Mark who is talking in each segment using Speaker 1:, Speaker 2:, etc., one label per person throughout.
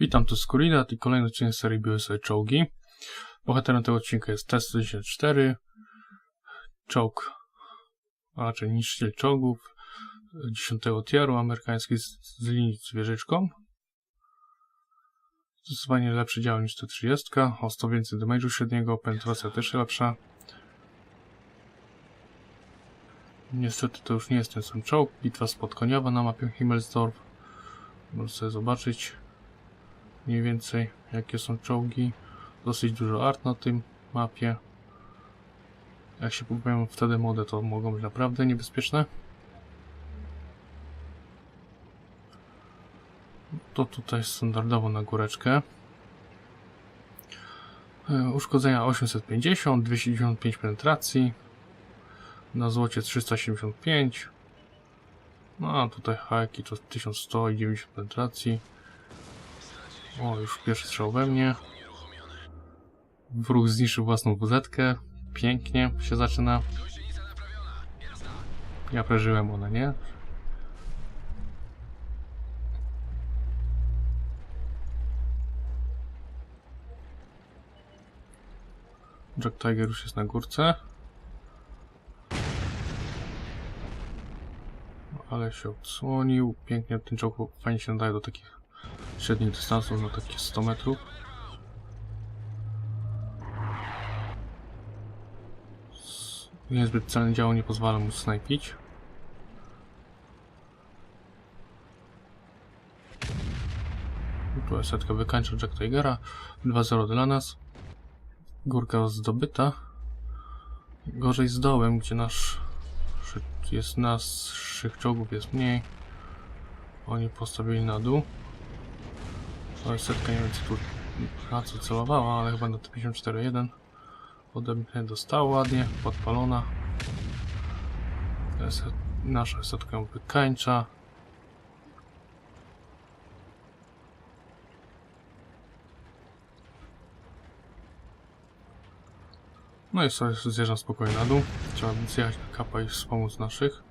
Speaker 1: Witam, tu Skurinat i kolejny odcinek serii Biłe sobie czołgi. Bohaterem tego odcinka jest T-104, czołg, a raczej niszczyciel czołgów 10 tieru amerykański z, z linii z wieżyczką. Zdecydowanie lepszy dział niż T-30, o 100 więcej damage'u średniego, penetracja też lepsza. Niestety to już nie jest ten sam czołg, bitwa spodkoniowa na mapie Himmelsdorf. Możesz sobie zobaczyć mniej więcej jakie są czołgi. Dosyć dużo art na tym mapie. Jak się pogubią wtedy mody, to mogą być naprawdę niebezpieczne. To tutaj standardowo na góreczkę. E, Uszkodzenia 850, 295 penetracji. Na złocie 375. No a tutaj haki to 1100 i 90 penetracji. O, już pierwszy strzał we mnie. Wróg zniszczył własną wuzetkę. Pięknie się zaczyna. Ja przeżyłem, ona nie. Jack Tiger już jest na górce. Ale się odsłonił. Pięknie ten czołg fajnie się nadaje do takich średnich dystansów, na takie 100 metrów. Niezbyt celne działo nie pozwala mu snajpić. Tu setka wykańcza Jack Tigera. 2-0 dla nas. Górka zdobyta. Gorzej z dołem, gdzie nasz jest naszych czołgów jest mniej. Oni postawili na dół. Ale setka nie wiem co tu na co celowała, ale chyba na T54-1 ode mnie dostała ładnie, podpalona. To nasza setka wykańcza. No i sobie zjeżdżam spokojnie na dół. Trzeba zjechać na kapa i wspomóc naszych.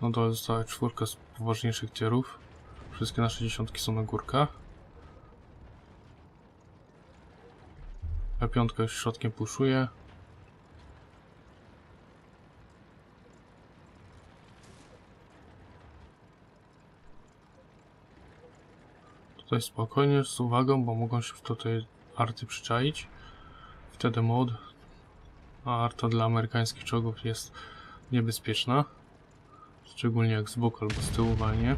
Speaker 1: No dole została czwórka z poważniejszych tierów. Wszystkie nasze dziesiątki są na górkach. A piątka już środkiem puszuje. Tutaj spokojnie, z uwagą, bo mogą się tutaj arty przyczaić. Wtedy mod, a arta dla amerykańskich czołgów jest niebezpieczna. Szczególnie jak z boku albo z tyłu walnie.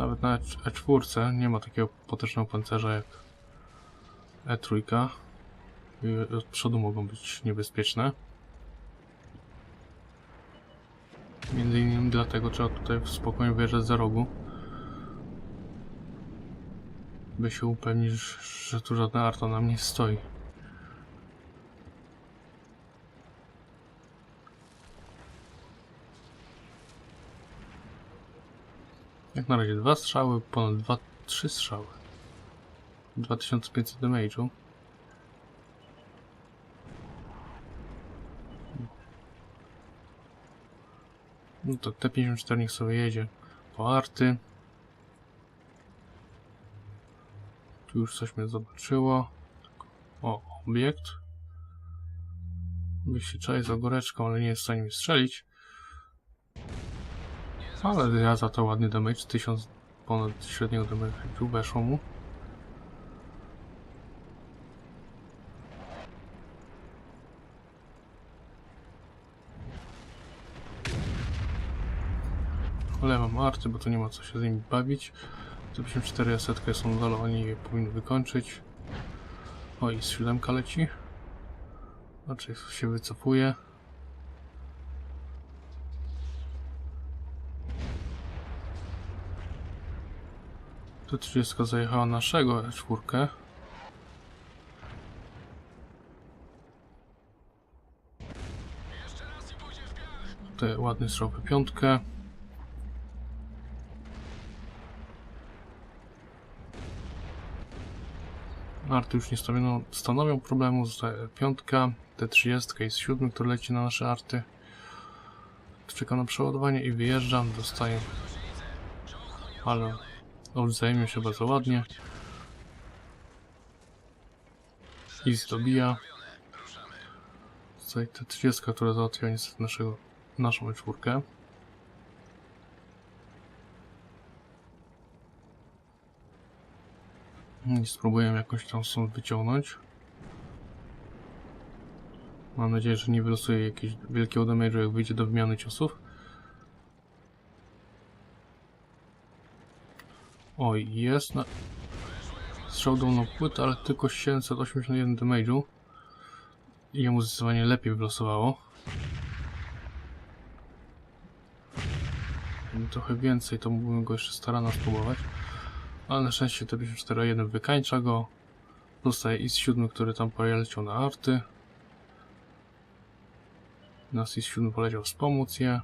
Speaker 1: Nawet na E4 nie ma takiego potężnego pancerza jak E3. I od przodu mogą być niebezpieczne. Między innymi dlatego trzeba tutaj spokojnie wyjeżdżać za rogu. By się upewnić, że tu żadna arta nam nie stoi. Jak na razie dwa strzały, ponad dwa, trzy strzały. 2500 damage'u. No to T54 niech sobie jedzie po arty. Tu już coś mnie zobaczyło. O, obiekt. Się czai za goreczką, ale nie jest w stanie mi strzelić. Ale ja za to ładny damage, 1000 ponad średniego damage'u weszło mu. Olewam arty, bo tu nie ma co się z nimi bawić. 54 setkę są dole, oni je powinni wykończyć. O i z siódemka leci. Znaczy się wycofuje. Tu 30 zajechała naszego E4. Tutaj ładny strzał w piątkę. Arty już nie stanowią, stanowią problemu, zostaje piątka, T30 i z siódmy, który leci na nasze arty. czekam na przeładowanie i wyjeżdżam, dostaję. Ale odwzajemnią się bardzo ładnie. I zdobija. Tutaj ta 30, która załatwiła niestety naszego, naszą czwórkę. I spróbuję jakoś tam stąd wyciągnąć. Mam nadzieję, że nie wylosuje jakiegoś wielkiego damage'u, jak wyjdzie do wymiany ciosów. Oj, jest na... Strzał dolną płytę, ale tylko 781 damage'u. I jemu zdecydowanie lepiej wylosowało. Trochę więcej, to mógłbym go jeszcze starano spróbować. Ale na szczęście te 54.1 wykańcza go. Dostaje i z 7, który tam poleciał na arty. Nas i z 7 poleciał wspomóc je.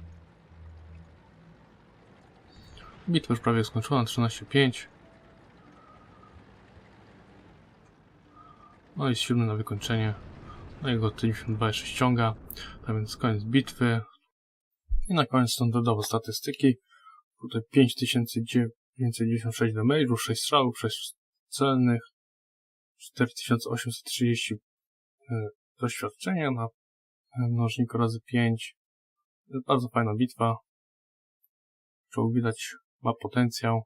Speaker 1: Bitwa już prawie skończona, 13.5. No i z 7 na wykończenie. No i go 52 jeszcze ściąga. A więc koniec bitwy. I na koniec dodawał statystyki. Tutaj 5996 damage'u, 6 strzałów, 6 celnych, 4830 e, doświadczenia na e, mnożniku razy 5. Bardzo fajna bitwa. Czołg widać ma potencjał.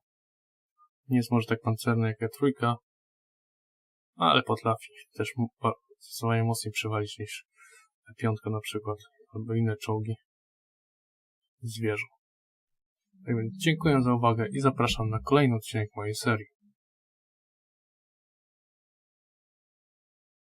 Speaker 1: Nie jest może tak pancerny jak E3, ale potrafi też zdecydowanie mocniej przewalić niż E5 na przykład, albo inne czołgi zwierząt. Tak dziękuję za uwagę i zapraszam na kolejny odcinek mojej serii.